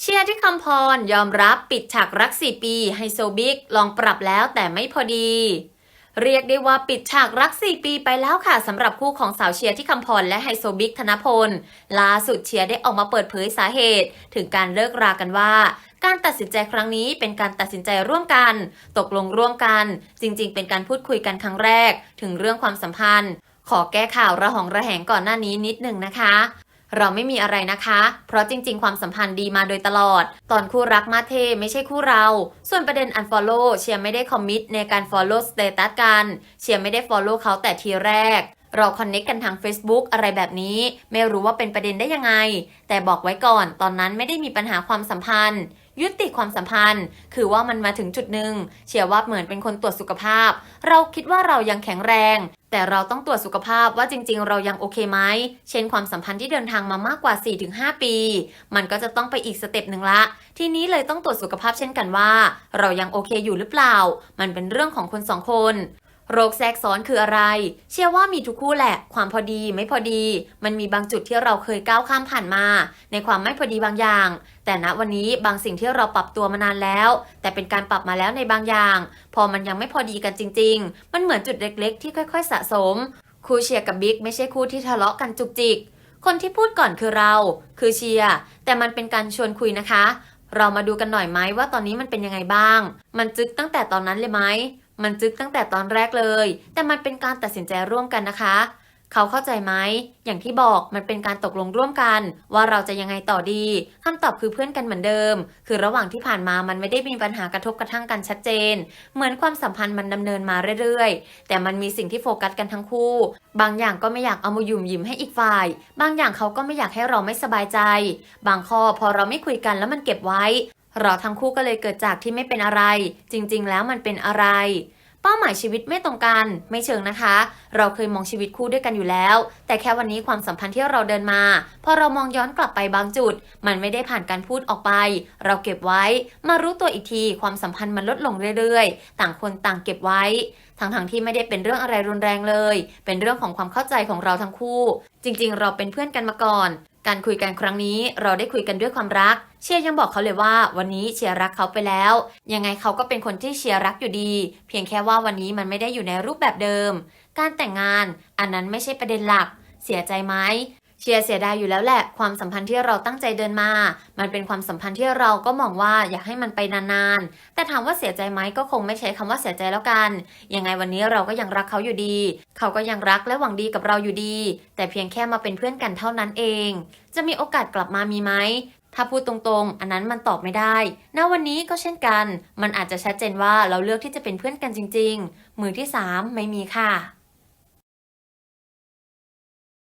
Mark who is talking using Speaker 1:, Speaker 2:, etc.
Speaker 1: เชียร์ที่คำพรยอมรับปิดฉากรัก 4 ปีไฮโซบิ๊กลองปรับแล้วแต่ไม่พอดี เรียกได้ว่าปิดฉากรัก 4 ปีไปแล้วค่ะสำหรับคู่ของสาวเชียร์ที่คำพรและไฮโซบิ๊กธนพลล่าสุดเชียร์ได้ออกมาเปิดเผยสาเหตุ ถึงการเลิกรากันว่าการตัดสินใจครั้งนี้เป็นการตัดสินใจร่วมกัน ตกลงร่วมกัน จริง ๆ เป็นการพูดคุยกันครั้งแรก ถึงเรื่องความสัมพันธ์ ขอแก้ข่าวระหองระแหงก่อนหน้านี้นิดหนึ่งนะคะ เราไม่มีอะไรนะคะ เพราะจริง ๆ ความสัมพันธ์ดีมาโดยตลอด ตอนคู่รักมาเทไม่ใช่คู่เรา ส่วนประเด็น unfollow เชียร์ไม่ได้คอมมิตในการ follow status กัน เชียร์ไม่ได้ follow เขาแต่ทีแรก เราคอนเน็กกันทาง Facebook อะไรแบบนี้ ไม่รู้ว่าเป็นประเด็นได้ยังไง แต่บอกไว้ก่อน ตอนนั้นไม่ได้มีปัญหาความสัมพันธ์ยุติความสัมพันธ์ คือว่ามันมาถึงจุดหนึ่งเชียร์ว่าเหมือนเป็นคนตรวจสุขภาพ เราคิดว่าเรายังแข็งแรง แต่เราต้องตรวจสุขภาพว่าจริง ๆ เรายังโอเคไหม เช่นความสัมพันธ์ที่เดินทางมามากกว่า 4-5 ปี มันก็จะต้องไปอีกสเต็ปหนึ่งละ ทีนี้เลยต้องตรวจสุขภาพเช่นกันว่า เรายังโอเคอยู่หรือเปล่า มันเป็นเรื่องของคนสองคน โรคแทรกซ้อนคืออะไร เชื่อว่ามีทุกคู่แหละ ความพอดีไม่พอดี มันมีบางจุดที่เราเคยก้าวข้ามผ่านมา ในความไม่พอดีบางอย่าง แต่ณวันนี้บางสิ่งที่เราปรับตัวมานานแล้ว แต่เป็นการปรับมาแล้วในบางอย่าง พอมันยังไม่พอดีกันจริง ๆ มันเหมือนจุดเล็กๆ ที่ค่อย ๆ สะสม คู่เชียร์กับบิ๊กไม่ใช่คู่ที่ทะเลาะกันจุกจิก คนที่พูดก่อนคือเรา คือเชียร์ แต่มันเป็นการชวนคุยนะคะ เรามาดูกันหน่อยไหมว่าตอนนี้มันเป็นยังไงบ้าง มันจึกตั้งแต่ตอนนั้นเลยไหม มันจึกตั้งแต่ตอนแรกเลย แต่มันเป็นการตัดสินใจร่วมกันนะคะ เขาเข้าใจไหม อย่างที่บอกมันเป็นการตกลงร่วมกัน ว่าเราจะยังไงต่อดีคำตอบคือเพื่อนกันเหมือนเดิม คือระหว่างที่ผ่านมามันไม่ได้มีปัญหากระทบกระทั่งกันชัดเจน เหมือนความสัมพันธ์มันดำเนินมาเรื่อยๆ แต่มันมีสิ่งที่โฟกัสกันทั้งคู่ บางอย่างก็ไม่อยากเอามายุ่มหยิมให้อีกฝ่าย บางอย่างเขาก็ไม่อยากให้เราไม่สบายใจ บางข้อพอเราไม่คุยกันแล้วมันเก็บไว้ เราทั้งคู่ก็เลยเกิดจากที่ไม่เป็นอะไร จริงๆ แล้วมันเป็นอะไร เป้าหมายชีวิตไม่ตรงกัน ไม่เชิงนะคะ เราเคยมองชีวิตคู่ด้วยกันอยู่แล้ว แต่แค่วันนี้ความสัมพันธ์ที่เราเดินมาพอเรามองย้อนกลับไปบางจุด มันไม่ได้ผ่านการพูดออกไป เราเก็บไว้ มารู้ตัวอีกทีความสัมพันธ์มันลดลงเรื่อยๆ ต่างคนต่างเก็บไว้ทั้งๆที่ไม่ได้เป็นเรื่องอะไรรุนแรงเลย เป็นเรื่องของความเข้าใจของเราทั้งคู่ จริงๆ เราเป็นเพื่อนกันมาก่อน การคุยกันครั้งนี้เราได้คุยกันด้วยความรัก เชียร์ยังบอกเขาเลยว่า วันนี้เชียร์รักเขาไปแล้ว ยังไงเขาก็เป็นคนที่เชียร์รักอยู่ดี เพียงแค่ว่าวันนี้มันไม่ได้อยู่ในรูปแบบเดิม การแต่งงานอันนั้นไม่ใช่ประเด็นหลัก เสียใจไหม เชียร์เสียดายอยู่แล้วแหละ ความสัมพันธ์ที่เราตั้งใจเดินมา มันเป็นความสัมพันธ์ที่เราก็มองว่าอยากให้มันไปนานๆ แต่ถามว่าเสียใจไหมก็คงไม่ใช้คำว่าเสียใจแล้วกัน ยังไงวันนี้เราก็ยังรักเขาอยู่ดี เขาก็ยังรักและหวังดีกับเราอยู่ดี แต่เพียงแค่มาเป็นเพื่อนกันเท่านั้นเอง จะมีโอกาสกลับมามีไหมถ้าพูดตรงๆ อันนั้นมันตอบไม่ได้ ณ วันนี้ก็เช่นกัน มันอาจจะชัดเจนว่าเราเลือกที่จะเป็นเพื่อนกันจริง ๆ มือที่สามไม่มีค่ะ